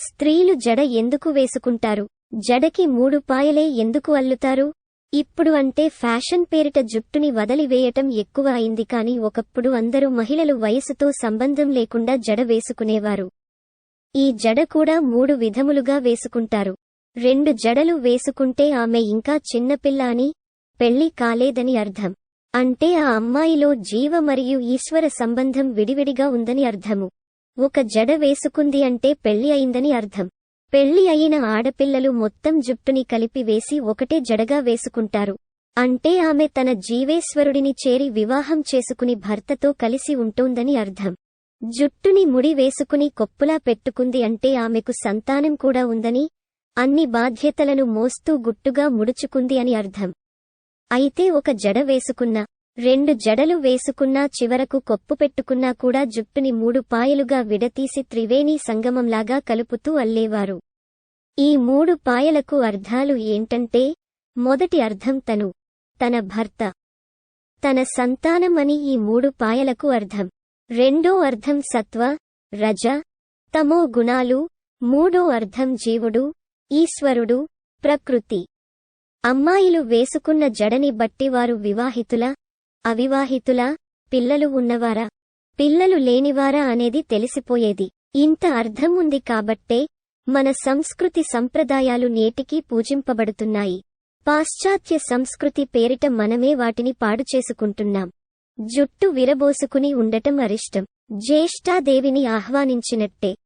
స్త్రీలు జడ ఎందుకు వేసుకుంటారు? జడకి మూడు పాయలే ఎందుకు అల్లుతారు? ఇప్పుడు అంటే ఫ్యాషన్ పేరిట జుట్టుని వదిలివేయటం ఎక్కువ అయింది కాని ఒకప్పుడు అందరూ మహిళలు వయసుతో సంబంధం లేకుండా జడ వేసుకునేవారు. ఈ జడ కూడా మూడు విధములుగా వేసుకుంటారు. రెండు జడలు వేసుకుంటే ఆమె ఇంకా చిన్నపిల్ల అని పెళ్ళి కాలేదని అర్థం. అంటే ఆ అమ్మాయిలో జీవ మరియు ఈశ్వర సంబంధం విడివిడిగా ఉందని అర్థము. ఒక జడ వేసుకుంది అంటే పెళ్ళి అయిందని అర్థం. పెళ్ళి అయిన ఆడపిల్లలు మొత్తం జుట్టుని కలిపి వేసి ఒకటే జడగా వేసుకుంటారు. అంటే ఆమె తన జీవేశ్వరుడిని చేరి వివాహం చేసుకుని భర్తతో కలిసి ఉంటోందని అర్థం. జుట్టుని ముడి వేసుకుని కొప్పులా పెట్టుకుంది అంటే ఆమెకు సంతానం కూడా ఉందని అన్ని బాధ్యతలను మోస్తూ గుట్టుగా ముడుచుకుంది అని అర్థం. అయితే ఒక జడ వేసుకున్నా రెండు జడలు వేసుకున్నా చివరకు కొప్పు పెట్టుకున్నా కూడా జుట్టుని మూడు పాయలుగా విడతీసి త్రివేణి సంగమంలాగా కలుపుతూ అల్లేవారు. ఈ మూడు పాయలకు అర్థాలు ఏంటంటే మొదటి అర్థం తను తన భర్త. తన సంతానం అని ఈ మూడు పాయలకు అర్థం. రెండో అర్థం సత్వ రజ. తమో గుణాలు మూడో అర్థం జీవుడు ఈశ్వరుడు ప్రకృతి. అమ్మాయిలు వేసుకున్న జడని బట్టి వారు వివాహితుల అవివాహితులా? పిల్లలు ఉన్నవారా? పిల్లలు లేనివారా అనేది తెలిసిపోయేది. ఇంత అర్థం ఉంది కాబట్టే మన సంస్కృతి సంప్రదాయాలు నేటికీ పూజింపబడుతున్నాయి. పాశ్చాత్య సంస్కృతి పేరిట మనమే వాటిని పాడు చేసుకుంటున్నాం. జుట్టు విరబోసుకుని ఉండటం అరిష్టం. జ్యేష్ఠాదేవిని ఆహ్వానించినట్టే.